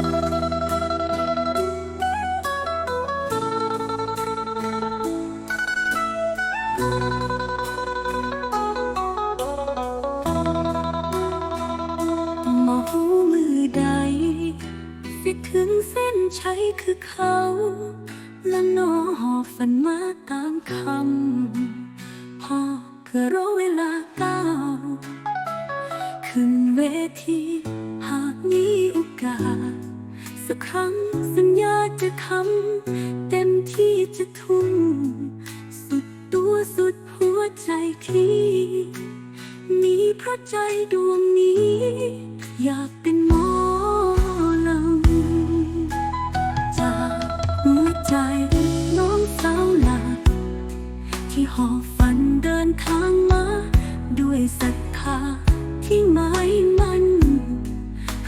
หมอหูมือใด สิถึงเส้นชัยคือเขา และนอหอบฝันมาตามคำพอเพื่อรอเวลาเก้า ขึ้นเวที หากมีโอกาส สักครั้งสัญญาจะทำเต็มที่จะทุ่ม สุดตัวสุดหัวใจที่มีเพราะใจดวงนี้ อยากเป็นหมอลำจากหัวใจน้องสาวหลักที่หอบฝันเดินทางมา ด้วยศรัทธาที่หมายมันเ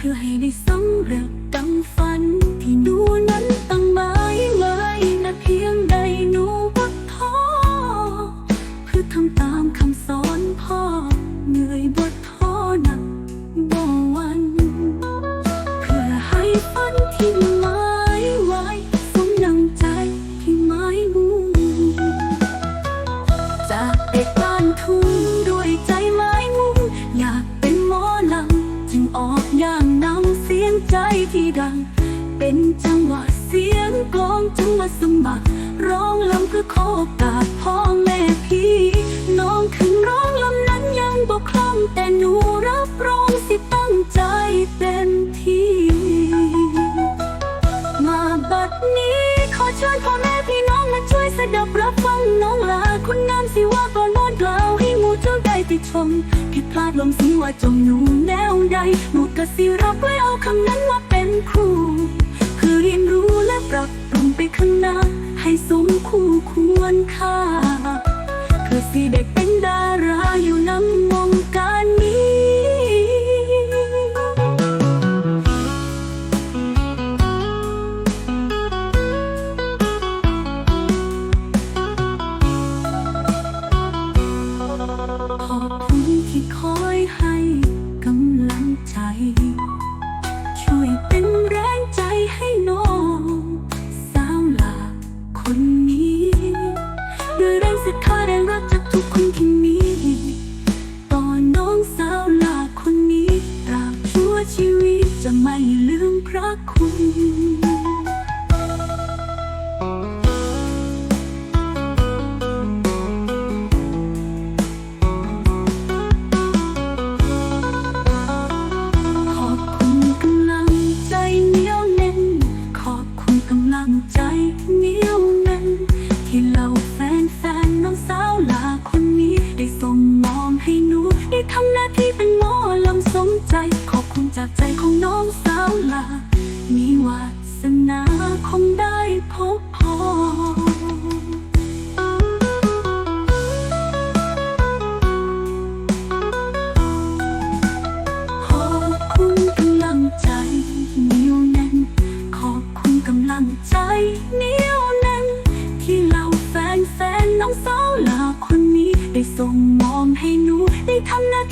พื่อให้ได้สำเร็จดังฝัน ที่หนูนั้นตั้งหมายไว้นะเพียงใดหนู เป็นจังหวะเสียงกลองจังหวะสมัครร้องลำเพื่อขอโอกาสพ่อแม่พี่ น้องขึ้นร้องลำนั้นยังบกคล่องแต่หนูรับรองสิตั้งใจเต็มที่ มาบัดนี้ขอเชิญพ่อแม่พี่น้องมาช่วยสดับรับฟังน้องลาคุณงามสิว่าก่อนนอนกล่าวให้หมู่เจ้าได้ติดชมผิดพลาดลมสิว่าจมหนูแนวใดหนูกะสิรับไว้เอาค คือสิเด็ก ได้ทำหน้าที่เป็นหมอลำสมใจ ขอบคุณจากใจของน้อง ทำหน้า